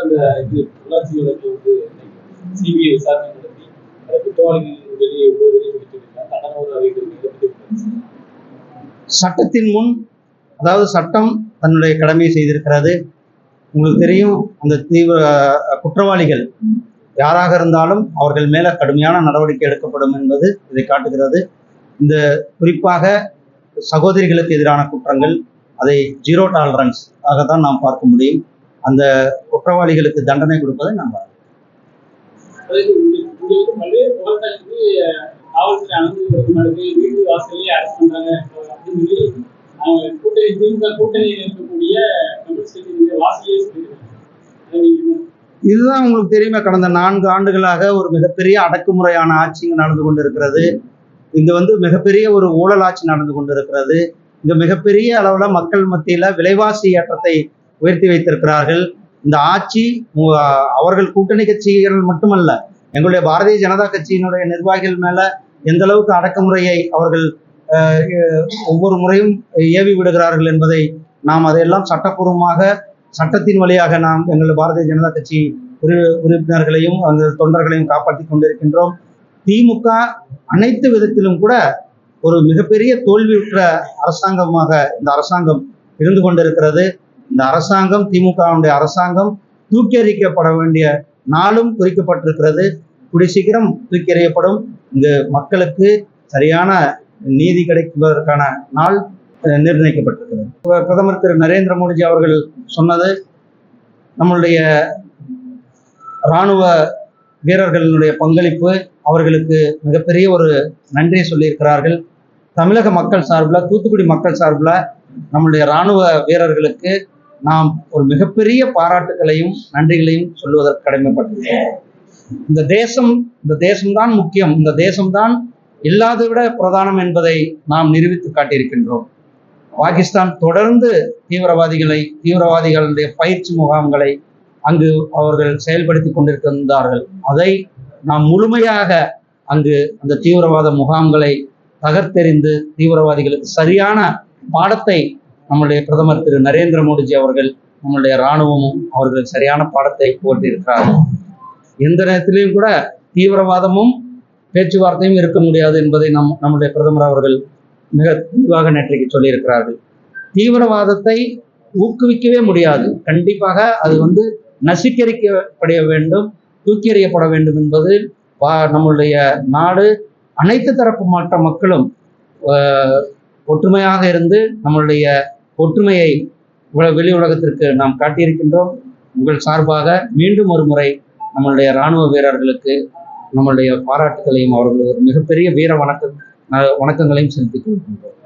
அந்த இது உள்ளாட்சி வந்து சிபிஐ விசாரணை நடத்தி குற்றவாளிகள் வெளியே எவ்வளவு வெளியே பிடிச்சிருக்காங்க அறிவிக்கிறது சட்டத்தின் முன் அதாவது சட்டம் தன்னுடைய கடமையை செய்திருக்கிறது. உங்களுக்கு தெரியும் அந்த தீவிர குற்றவாளிகள் யாராக இருந்தாலும் அவர்கள் மேல கடுமையான நடவடிக்கை எடுக்கப்படும் என்பது இதை காட்டுகிறது. இந்த குறிப்பாக சகோதரிகளுக்கு எதிரான குற்றங்கள் அதை ஜீரோ டாலரன்ஸ் ஆக தான் நாம் பார்க்க முடியும். அந்த குற்றவாளிகளுக்கு தண்டனை கொடுப்பதை நாம் இதுதான் உங்களுக்கு தெரியுமே கடந்த நான்கு ஆண்டுகளாக ஒரு மிகப்பெரிய அடக்குமுறையான ஆட்சி நடந்து கொண்டிருக்கிறது. இங்க வந்து மிகப்பெரிய ஒரு ஊழல் ஆட்சி நடந்து கொண்டிருக்கிறது. இங்க மிகப்பெரிய அளவுல மக்கள் மத்தியில விலைவாசி ஏற்றத்தை உயர்த்தி வைத்திருக்கிறார்கள். இந்த ஆட்சி அவர்கள் கூட்டணி கட்சிகள் மட்டுமல்ல எங்களுடைய பாரதிய ஜனதா கட்சியினுடைய நிர்வாகிகள் மேல எந்த அளவுக்கு அடக்குமுறையை அவர்கள் ஒவ்வொரு முறையும் ஏவி விடுகிறார்கள் என்பதை நாம் அதையெல்லாம் சட்டப்பூர்வமாக சட்டத்தின் வழியாக நாம் எங்கள் பாரதிய ஜனதா கட்சி உறுப்பினர்களையும் அந்த தொண்டர்களையும் காப்பாற்றி கொண்டிருக்கின்றோம். திமுக அனைத்து விதத்திலும் கூட ஒரு மிகப்பெரிய தோல்வியுற்ற அரசாங்கமாக இந்த அரசாங்கம் இருந்து கொண்டிருக்கிறது. இந்த அரசாங்கம் திமுகவுடைய அரசாங்கம் தூக்கி எறிக்கப்பட வேண்டிய நாளும் குறிக்கப்பட்டிருக்கிறது. கூடிய சீக்கிரம் தூக்கி எறியப்படும். இங்கு மக்களுக்கு சரியான நீதி கிடைப்பதற்கான நாள் நிர்ணயிக்கப்பட்டிருக்கிறது. பிரதமர் திரு நரேந்திர மோடிஜி அவர்கள் சொன்னது நம்மளுடைய இராணுவ வீரர்களினுடைய பங்களிப்பு அவர்களுக்கு மிகப்பெரிய ஒரு நன்றியை சொல்லியிருக்கிறார்கள். தமிழக மக்கள் சார்பில் தூத்துக்குடி மக்கள் சார்பில் நம்மளுடைய இராணுவ வீரர்களுக்கு நாம் ஒரு மிகப்பெரிய பாராட்டுகளையும் நன்றிகளையும் சொல்லுவதற்கு கடமைப்பட்டிருக்கிறோம். இந்த தேசம் இந்த தேசம்தான் முக்கியம். இந்த தேசம்தான் இல்லாத விட பிரதானம் என்பதை நாம் நிரூபித்து காட்டியிருக்கின்றோம். பாகிஸ்தான் தொடர்ந்து தீவிரவாதிகளை தீவிரவாதிகளுடைய பயிற்சி முகாம்களை அங்கு அவர்கள் செயல்படுத்தி கொண்டிருக்கின்றார்கள். அதை நாம் முழுமையாக அங்கு அந்த தீவிரவாத முகாம்களை தகர்த்தெறிந்து தீவிரவாதிகளுக்கு சரியான பாடத்தை நம்முடைய பிரதமர் திரு நரேந்திர மோடிஜி அவர்கள் நம்மளுடைய இராணுவமும் அவர்கள் சரியான பாடத்தை போட்டிருக்கிறார்கள் எந்த நேரத்திலையும் கூட தீவிரவாதமும் பேச்சுவார்த்தையும் இருக்க முடியாது என்பதை நம் நம்முடைய பிரதமர் அவர்கள் மிக தெளிவாக நேற்றைக்கு சொல்லியிருக்கிறார்கள். தீவிரவாதத்தை ஊக்குவிக்கவே முடியாது. கண்டிப்பாக அது வந்து நசிக்கரிக்கப்பட வேண்டும் தூக்கி எறியப்பட வேண்டும் என்பது வா- நம்மளுடைய நாடு அனைத்து தரப்பு மற்ற மக்களும் ஒற்றுமையாக இருந்து நம்மளுடைய ஒற்றுமையை வெளி உலகத்திற்கு நாம் காட்டியிருக்கின்றோம். உங்கள் சார்பாக மீண்டும் ஒரு முறை நம்மளுடைய இராணுவ வீரர்களுக்கு நம்மளுடைய பாராட்டுகளையும் அவர்கள் ஒரு மிகப்பெரிய வீர வணக்கம் வணக்கங்களையும் செலுத்திக் கொள்கின்றோம்.